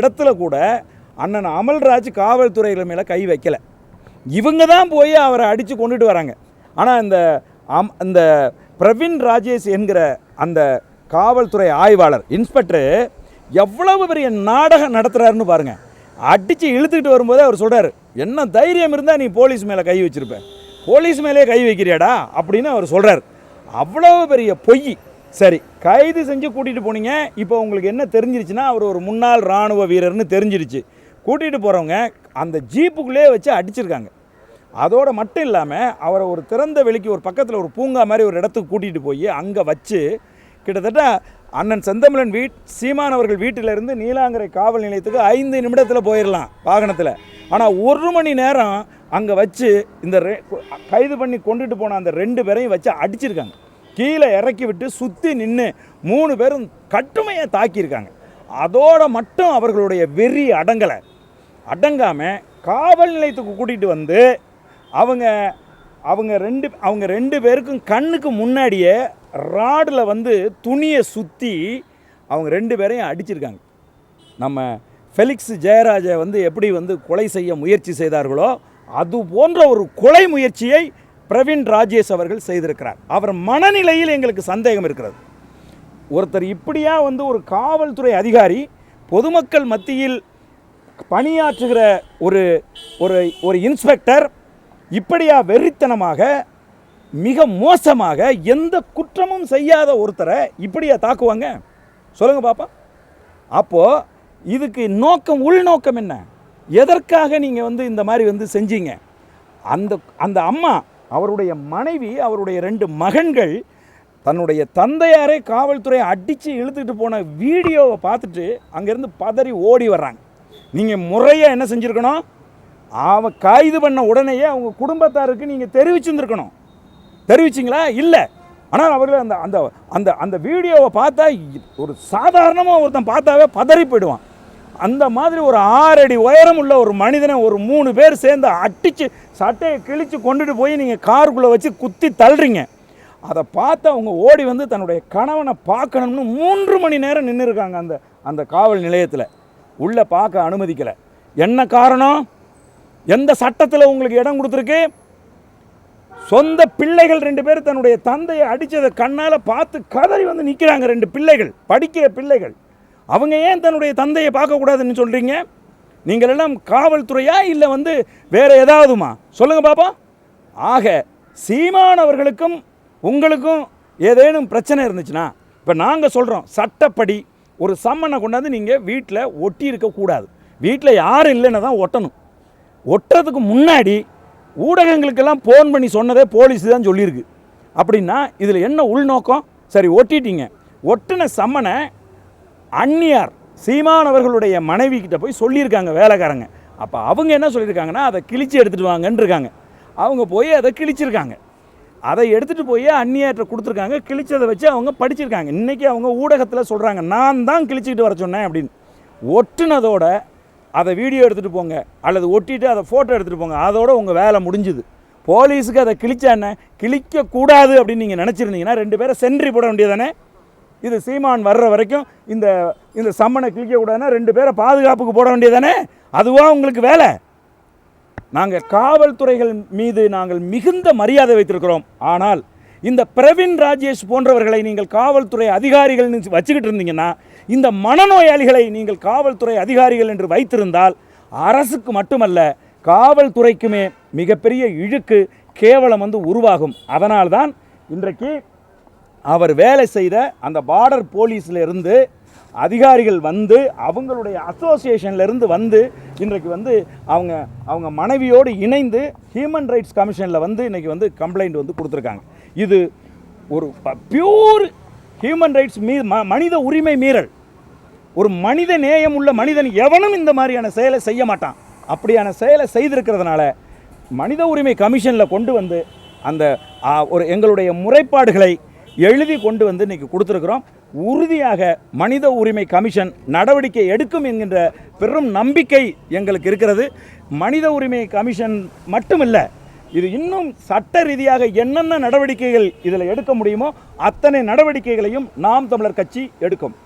இடத்துல கூட அண்ணன் அமல்ராஜ் காவல்துறையில மேலே கை வைக்கலை. இவங்க தான் போய் அவரை அடித்து கொண்டுட்டு வராங்க. ஆனால் இந்த அம் இந்த பிரவீன் ராஜேஷ் என்கிற அந்த காவல்துறை ஆய்வாளர் இன்ஸ்பெக்டர் எவ்வளவு பெரிய நாடகம் நடத்துகிறாருன்னு பாருங்கள் அடித்து இழுத்துக்கிட்டு வரும்போதே அவர் சொல்கிறார் என்ன தைரியம் இருந்தால் நீ போலீஸ் மேலே கை வச்சுருப்ப. போலீஸ் மேலே கை வைக்கிறியாடா? அப்படின்னு அவர் சொல்கிறார் அவ்வளவு பெரிய பொய். சரி கைது செஞ்சு கூட்டிகிட்டு போனீங்க. இப்போ உங்களுக்கு என்ன தெரிஞ்சிருச்சுன்னா அவர் ஒரு முன்னாள் இராணுவ வீரர்னு தெரிஞ்சிருச்சு. கூட்டிகிட்டு போகிறவங்க அந்த ஜீப்புக்குள்ளே வச்சு அடிச்சிருக்காங்க. அதோடு மட்டும் இல்லாமல் அவரை ஒரு திறந்த வெளிக்கு ஒரு பக்கத்தில் ஒரு பூங்கா மாதிரி ஒரு இடத்துக்கு கூட்டிகிட்டு போய் அங்கே வச்சு கிட்டத்தட்ட அண்ணன் செந்தமிழன் வீட் சீமான் அவர்கள் வீட்டிலிருந்து நீலாங்கரை காவல் நிலையத்துக்கு ஐந்து நிமிடத்தில் போயிடலாம் வாகனத்தில். ஆனால் ஒரு மணி நேரம் அங்கே வச்சு இந்த கைது பண்ணி கொண்டுட்டு போன அந்த ரெண்டு பேரையும் வச்சு அடிச்சிருக்காங்க. கீழே இறக்கி விட்டு சுற்றி நின்று மூணு பேரும் கட்டுமையாக தாக்கியிருக்காங்க. அதோட மட்டும் அவர்களுடைய வெறி அடங்கலை. அடங்காமல் காவல் நிலையத்துக்கு கூட்டிகிட்டு வந்து அவங்க அவங்க ரெண்டு அவங்க ரெண்டு பேருக்கும் கண்ணுக்கு முன்னாடியே ராடில் வந்து துணியை சுற்றி அவங்க ரெண்டு பேரையும் அடிச்சிருக்காங்க. நம்ம ஃபெலிக்ஸ் ஜெயராஜை வந்து எப்படி வந்து கொலை செய்ய முயற்சி செய்தார்களோ அது போன்ற ஒரு கொலை முயற்சியை பிரவீன் ராஜேஷ் அவர்கள் செய்திருக்கிறார். அவர் மனநிலையில் எங்களுக்கு சந்தேகம் இருக்கிறது. ஒருத்தர் இப்படியா வந்து ஒரு காவல்துறை அதிகாரி பொதுமக்கள் மத்தியில் பணியாற்றுகிற ஒரு ஒரு ஒரு இன்ஸ்பெக்டர் இப்படியா வெறித்தனமாக மிக மோசமாக எந்த குற்றமும் செய்யாத ஒருத்தரை இப்படியா தாக்குவாங்க? சொல்லுங்க பாப்பா. அப்போது இதுக்கு நோக்கம் உள்நோக்கம் என்ன? எதற்காக நீங்கள் வந்து இந்த மாதிரி வந்து செஞ்சீங்க? அந்த அந்த அம்மா அவருடைய மனைவி அவருடைய ரெண்டு மகன்கள் தன்னுடைய தந்தையாரே காவல்துறை அடித்து இழுத்துட்டு போன வீடியோவை பார்த்துட்டு அங்கேருந்து பதறி ஓடி வர்றாங்க. நீங்கள் முறையாக என்ன செஞ்சுருக்கணும்? அவன் கைது பண்ண உடனேயே அவங்க குடும்பத்தாருக்கு நீங்கள் தெரிவிச்சிருந்துருக்கணும். தெரிவிச்சிங்களா? இல்லை. ஆனால் அவர்கள் அந்த அந்த அந்த அந்த வீடியோவை பார்த்தா ஒரு சாதாரணமாக ஒருத்தன் பார்த்தாவே பதறி போயிடுவான். அந்த மாதிரி ஒரு ஆறடி உயரம் உள்ள ஒரு மனிதனை ஒரு மூணு பேர் சேர்ந்து அடித்து சட்டையை கிழித்து கொண்டுட்டு போய் நீங்கள் காருக்குள்ளே வச்சு குத்தி தள்ளுறீங்க. அதை பார்த்து அவங்க ஓடி வந்து தன்னுடைய கணவனை பார்க்கணும்னு மூன்று மணி நேரம் நின்று இருக்காங்க அந்த அந்த காவல் நிலையத்தில். உள்ளே பார்க்க அனுமதிக்கலை. என்ன காரணம்? எந்த சட்டத்தில் உங்களுக்கு இடம் கொடுத்துருக்கு? சொந்த பிள்ளைகள் ரெண்டு பேர் தன்னுடைய தந்தையை அடித்ததை கண்ணால் பார்த்து கதறி வந்து நிற்கிறாங்க ரெண்டு பிள்ளைகள் படிக்கிற பிள்ளைகள். அவங்க ஏன் தன்னுடைய தந்தையை பார்க்கக்கூடாதுன்னு சொல்கிறீங்க நீங்கள் எல்லாம் காவல்துறையா இல்லை வந்து வேறு ஏதாவதுமா? சொல்லுங்கள் பாப்பா. ஆக சீமானவர்களுக்கும் உங்களுக்கும் ஏதேனும் பிரச்சனை இருந்துச்சுன்னா இப்போ நாங்கள் சொல்கிறோம் சட்டப்படி ஒரு சம்மனை கொண்டாந்து நீங்கள் வீட்டில் ஒட்டி இருக்கக்கூடாது வீட்டில் யாரும் இல்லைன்னு தான் ஒட்டணும். ஒட்டுறதுக்கு முன்னாடி ஊடகங்களுக்கெல்லாம் ஃபோன் பண்ணி சொன்னதே போலீஸ் தான் சொல்லியிருக்கு. அப்படின்னா இதில் என்ன உள்நோக்கம்? சரி ஒட்டிட்டீங்க. ஒட்டின சம்மனை அந்நியார் சீமான் அவர்களுடைய மனைவி கிட்ட போய் சொல்லியிருக்காங்க வேலைக்காரங்க. அப்போ அவங்க என்ன சொல்லியிருக்காங்கன்னா அதை கிழிச்சு எடுத்துகிட்டு வாங்கன்னு இருக்காங்க அவங்க போய் அதை கிழிச்சிருக்காங்க. அதை எடுத்துகிட்டு போய் அந்நியாற்ற கொடுத்துருக்காங்க. கிழிச்சதை வச்சு அவங்க படிச்சிருக்காங்க. இன்றைக்கி அவங்க ஊடகத்தில் சொல்கிறாங்க நான் தான் கிழிச்சிக்கிட்டு வர சொன்னேன் அப்படின்னு. ஒட்டுனதோட அதை வீடியோ எடுத்துகிட்டு போங்க. அல்லது ஒட்டிட்டு அதை ஃபோட்டோ எடுத்துகிட்டு போங்க. அதோட உங்கள் வேலை முடிஞ்சுது. போலீஸுக்கு அதை கிழிச்சா என்ன? கிழிக்கக்கூடாது அப்படின்னு நீங்கள் நினச்சிருந்தீங்கன்னா ரெண்டு பேரை சென்ட்ரி போட வேண்டியதானே இது சீமான் வர்ற வரைக்கும் இந்த இந்த சம்மனை கிழிக்கக்கூடாதுன்னா ரெண்டு பேரை பாதுகாப்புக்கு போட வேண்டியதானே அதுவா உங்களுக்கு வேலை? நாங்கள் காவல்துறைகள் மீது நாங்கள் மிகுந்த மரியாதை வைத்திருக்கிறோம். ஆனால் இந்த பிரவீன் ராஜேஷ் போன்றவர்களை நீங்கள் காவல்துறை அதிகாரிகள் வச்சுக்கிட்டு இருந்தீங்கன்னா இந்த மனநோயாளிகளை நீங்கள் காவல்துறை அதிகாரிகள் என்று வைத்திருந்தால் அரசுக்கு மட்டுமல்ல காவல்துறைக்குமே மிகப்பெரிய இழுக்கு கேவலம் வந்து உருவாகும். அதனால்தான் இன்றைக்கு அவர் வேலை செய்த அந்த பார்டர் போலீஸ்ல இருந்து அதிகாரிகள் வந்து அவங்களுடைய அசோசியேஷன்லேருந்து வந்து இன்றைக்கு வந்து அவங்க அவங்க மனைவியோடு இணைந்து ஹியூமன் ரைட்ஸ் கமிஷனில் வந்து இன்றைக்கி வந்து கம்ப்ளைண்ட் வந்து கொடுத்துருக்காங்க. இது ஒரு பியூர் ஹியூமன் ரைட்ஸ் மீ ம- மனித உரிமை மீறல். ஒரு மனித நேயம் உள்ள மனிதன் எவனும் இந்த மாதிரியான செயலை செய்ய மாட்டான். அப்படியான செயலை செய்திருக்கிறதுனால மனித உரிமை கமிஷனில் கொண்டு வந்து அந்த ஒரு எங்களுடைய முறைப்பாடுகளை எழுதி கொண்டு வந்து இன்றைக்கி கொடுத்துருக்குறோம். உறுதியாக மனித உரிமை கமிஷன் நடவடிக்கை எடுக்கும் என்கின்ற பெரும் நம்பிக்கை எங்களுக்கு இருக்கிறது. மனித உரிமை கமிஷன் மட்டுமில்லை இது இன்னும் சட்ட ரீதியாக என்னென்ன நடவடிக்கைகள் இதில் எடுக்க முடியுமோ அத்தனை நடவடிக்கைகளையும் நாம் தமிழர் கட்சி எடுக்கும்.